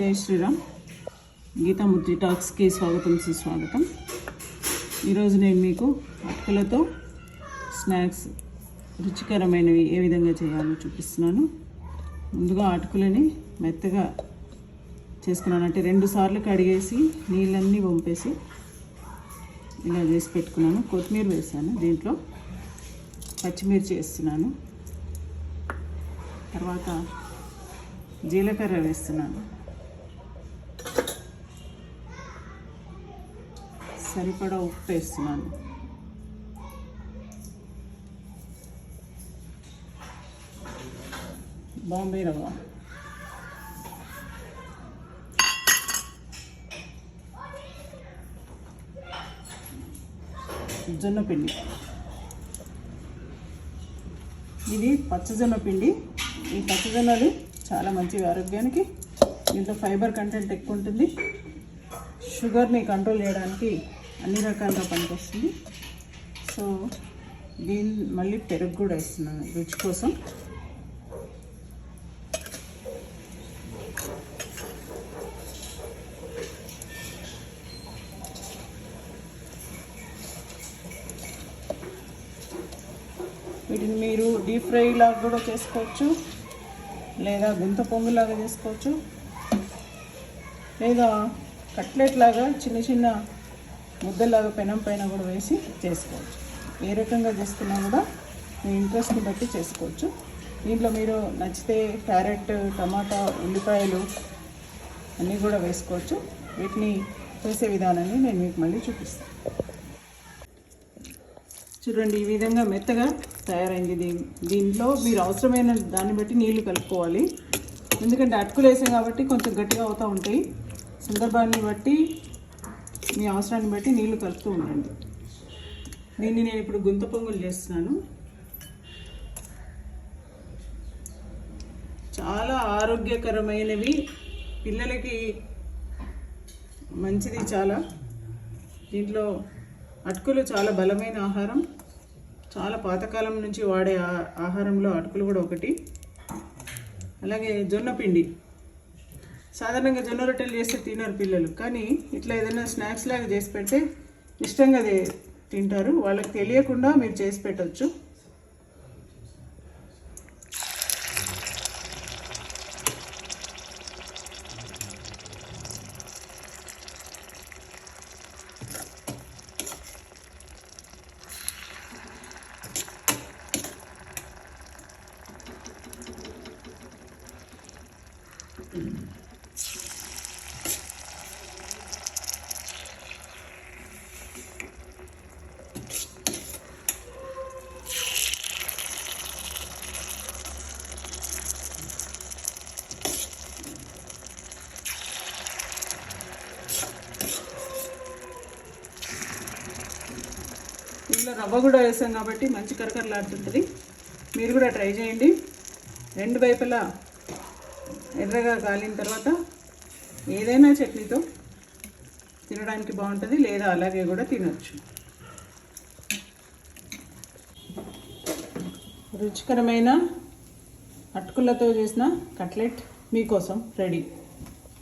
జై శ్రీరామ్. గీతామూర్తి టాక్స్కి స్వాగతం సుస్వాగతం. ఈరోజు నేను మీకు అటుకులతో స్నాక్స్ రుచికరమైనవి ఏ విధంగా చేయాలో చూపిస్తున్నాను. ముందుగా అటుకులని మెత్తగా చేసుకున్నాను. అంటే రెండు సార్లు కడిగేసి నీళ్ళన్నీ పంపేసి ఇలా చేసి పెట్టుకున్నాను. కొత్తిమీర వేసాను దీంట్లో. పచ్చిమిర్చి వేస్తున్నాను. తర్వాత జీలకర్ర వేస్తున్నాను. సరిపడా ఉప్పు వేస్తున్నాను. బాంబే రవ్వ. జొన్న పిండి. ఇది పచ్చజొన్న పిండి. ఈ పచ్చజొన్నలు చాలా మంచివి ఆరోగ్యానికి. దీంట్లో ఫైబర్ కంటెంట్ ఎక్కువ ఉంటుంది. షుగర్ని కంట్రోల్ చేయడానికి అన్ని రకాలుగా పనికొస్తుంది. సో దీని మళ్ళీ పెరుగు కూడా వేస్తున్నాను రుచి కోసం. వీటిని మీరు డీప్ ఫ్రై లాగా కూడా చేసుకోవచ్చు. లేదా గుంత పొంగులాగా చేసుకోవచ్చు. లేదా కట్లెట్ లాగా చిన్న చిన్న ముద్దలాగా పెనం పైన కూడా వేసి చేసుకోవచ్చు. ఏ రకంగా చేసుకున్నా కూడా మీ ఇంట్రెస్ట్ని బట్టి చేసుకోవచ్చు. దీంట్లో మీరు నచ్చితే క్యారెట్ టమాటా ఉల్లిపాయలు అన్నీ కూడా వేసుకోవచ్చు. వీటిని చేసే విధానాన్ని నేను మీకు మళ్ళీ చూపిస్తాను. చూడండి ఈ విధంగా మెత్తగా తయారైంది దీని దీంట్లో మీరు అవసరమైన దాన్ని బట్టి నీళ్ళు కలుపుకోవాలి. ఎందుకంటే అటుకులు వేసాం కాబట్టి కొంచెం గట్టిగా అవుతూ ఉంటాయి. సందర్భాన్ని బట్టి మీ అవసరాన్ని బట్టి నీళ్ళు కలుపుతూ ఉండండి. దీన్ని నేను ఇప్పుడు గుంత పొంగులు చేస్తున్నాను. చాలా ఆరోగ్యకరమైనవి. పిల్లలకి మంచిది చాలా. దీంట్లో అటుకులు చాలా బలమైన ఆహారం. చాలా పాతకాలం నుంచి వాడే ఆహారంలో అటుకులు కూడా ఒకటి. అలాగే జొన్న పిండి. సాధారణంగా జొన్న రొట్టెలు చేస్తే తినరు పిల్లలు. కానీ ఇట్లా ఏదైనా స్నాక్స్ లాగా చేసి పెడితే ఇష్టంగా తింటారు. వాళ్ళకి తెలియకుండా మీరు చేసి పెట్టవచ్చు దీంట్లో రవ్వ కూడా వేసాం కాబట్టి మంచి కరకరలాడుతుంటుంది. మీరు కూడా ట్రై చేయండి. రెండు వైపులా ఎర్రగా కాలిన తర్వాత ఏదైనా చట్నీతో తినడానికి బాగుంటుంది లేదా అలాగే కూడా తినవచ్చు రుచికరమైన అటుకులతో చేసిన కట్లెట్ మీకోసం రెడీ.